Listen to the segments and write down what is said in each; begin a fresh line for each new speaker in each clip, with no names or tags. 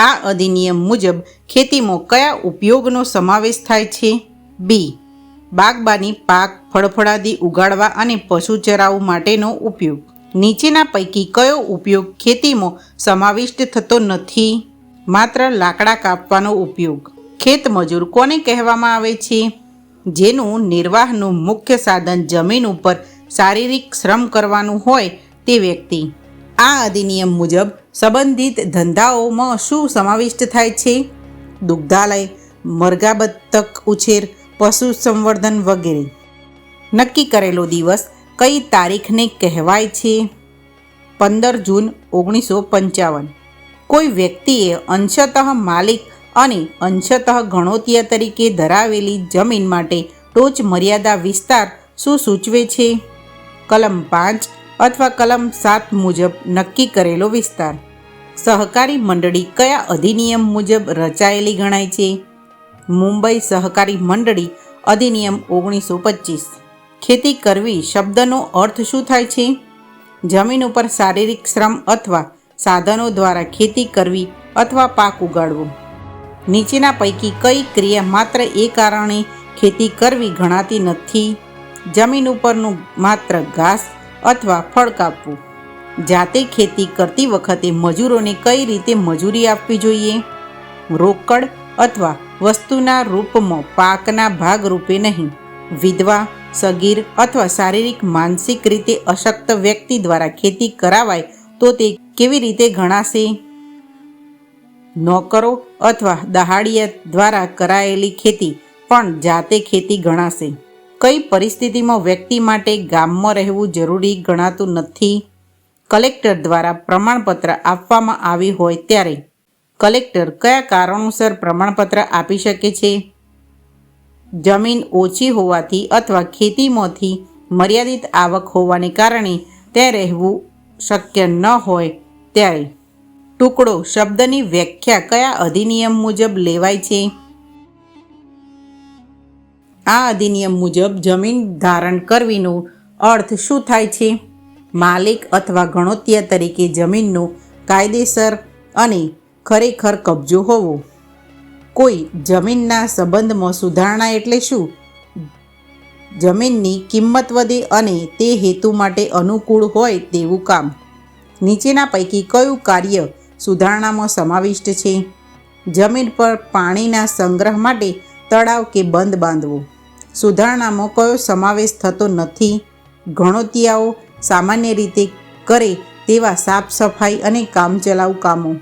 આ અધિનિયમ મુજબ ખેતીમાં કયા ઉપયોગનો સમાવેશ થાય છે? બી. બાગબાની પાક ફળફળાદી ઉગાડવા અને પશુ ચરાવ માટેનો ઉપયોગ. નીચેના પૈકી કયો ઉપયોગ ખેતીમાં સમાવિષ્ટ થતો નથી? માત્ર લાકડા કાપવાનો ઉપયોગ. ખેતમજૂર કોને કહેવામાં આવે છે? જેનું નિર્વાહનું મુખ્ય સાધન જમીન ઉપર શારીરિક શ્રમ કરવાનું હોય તે વ્યક્તિ. આ અધિનિયમ મુજબ સંબંધિત ધંધાઓમાં શું સમાવિષ્ટ થાય છે? દુગ્ધાલય મરઘા બતક ઉછેર, પશુ સંવર્ધન વગેરે. નક્કી કરેલો દિવસ કઈ તારીખને કહેવાય છે? પંદર જૂન ઓગણીસો પંચાવન. કોઈ વ્યક્તિએ અંશતઃ માલિક અને અંશતઃ ગણોતિયા તરીકે ધરાવેલી જમીન માટે ટોચ મર્યાદા વિસ્તાર શું સૂચવે છે? કલમ પાંચ અથવા કલમ સાત મુજબ નક્કી કરેલો વિસ્તાર. સહકારી મંડળી કયા અધિનિયમ મુજબ રચાયેલી ગણાય છે? મુંબઈ સહકારી મંડળી અધિનિયમ ઓગણીસો પચીસ. ખેતી કરવી શબ્દનો અર્થ શું થાય છે? જમીન ઉપર શારીરિક શ્રમ અથવા સાધનો દ્વારા ખેતી કરવી અથવા પાક ઉગાડવો. નીચેના પૈકી કઈ ક્રિયા માત્ર એ કારણે ખેતી કરવી ગણાતી નથી? જમીન ઉપરનું માત્ર ઘાસ અથવા ફળ કાપવું. જાતે ખેતી કરતી વખતે મજૂરોને કઈ રીતે મજૂરી આપવી જોઈએ? રોકડ અથવા વસ્તુના રૂપમાં પાકના ભાગ રૂપે નહીં. વિધવા, સગીર અથવા શારીરિક, માનસિક રીતે અશક્ત વ્યક્તિ દ્વારા ખેતી કરાવાય તો તે કેવી રીતે ગણાશે? નોકરો અથવા દહાડિયા દ્વારા કરાયેલી ખેતી પણ જાતે ખેતી ગણાશે. કઈ પરિસ્થિતિમાં વ્યક્તિ માટે ગામમાં રહેવું જરૂરી ગણાતું નથી? કલેક્ટર દ્વારા પ્રમાણપત્ર આપવામાં આવ્યું હોય ત્યારે કલેક્ટર કયા કારણોસર પ્રમાણપત્ર આપી શકે છે? જમીન ઓછી હોવાથી અથવા ખેતીમાંથી મર્યાદિત આવક હોવાને કારણે ત્યાં રહેવું શક્ય ન હોય ત્યારે ટુકડો શબ્દની વ્યાખ્યા કયા અધિનિયમ મુજબ લેવાય છે? આ અધિનિયમ મુજબ જમીન ધારણ કરવીનો અર્થ શું થાય છે? માલિક અથવા ગણોતિયા તરીકે જમીનનો કાયદેસર અને ખરેખર કબજો હોવો. કોઈ જમીનના સંબંધમાં સુધારણા એટલે શું? જમીનની કિંમત વધે અને તે હેતુ માટે અનુકૂળ હોય તેવું કામ. નીચેના પૈકી કયું કાર્ય સુધારણામાં સમાવિષ્ટ છે? જમીન પર પાણીના સંગ્રહ માટે તળાવ કે બંધ બાંધવો? સુધારણામાં કયો સમાવેશ થતો નથી? ગણોતિયાઓ સામાન્ય રીતે કરે તેવા સાફ સફાઈ અને કામચલાઉ કામો.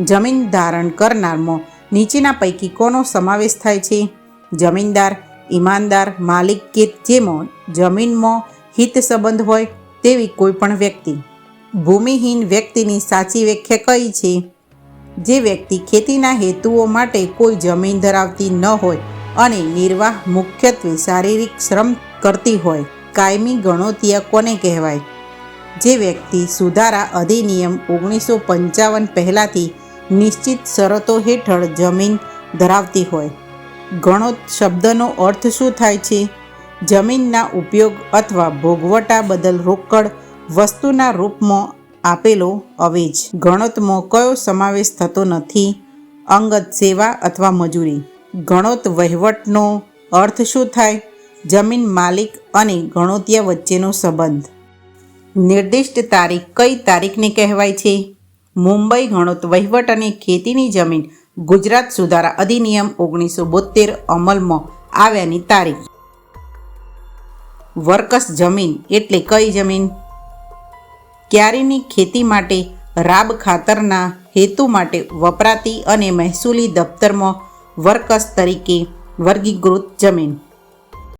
જમીન ધારણ કરનારમાં નીચેના પૈકી કોનો સમાવેશ થાય છે? જમીનદાર, ઈમાનદાર, માલિક કે જેમાં જમીનમાં હિત સંબંધ હોય તેવી કોઈપણ વ્યક્તિ? ભૂમિહીન વ્યક્તિની સાચી વ્યાખ્યા કઈ છે? જે વ્યક્તિ ખેતીના હેતુઓ માટે કોઈ જમીન ધરાવતી ન હોય અને નિર્વાહ મુખ્યત્વે શારીરિક શ્રમ કરતી હોય. કાયમી ગણોતિયા કોને કહેવાય? જે વ્યક્તિ સુધારા અધિનિયમ ઓગણીસો પંચાવન પહેલાંથી નિશ્ચિત શરતો હેઠળ જમીન ધરાવતી હોય. ગણોત શબ્દનો અર્થ શું થાય છે? જમીનના ઉપયોગ અથવા ભોગવટા બદલ રોકડ વસ્તુના રૂપમાં આપેલો અવેજ. ગણતમાં કયો સમાવેશ થતો નથી? અંગત સેવા અથવા મજૂરી? ગણોત વહીવટનો અર્થ શું થાય? જમીન માલિક અને ગણોતિયા વચ્ચેનો સંબંધ. નિર્દિષ્ટ તારીખ કઈ તારીખને કહેવાય છે? મુંબઈ ગણોત વહીવટ અને ખેતીની જમીન ગુજરાત સુધારા અધિનિયમ ઓગણીસો બોતેર અમલમાં આવ્યાની તારીખ. વર્કસ જમીન એટલે કઈ જમીન? ક્યારીની ખેતી માટે, રાબ ખાતરના હેતુ માટે વપરાતી અને મહેસૂલી દફતરમાં વર્કસ તરીકે વર્ગીકૃત જમીન.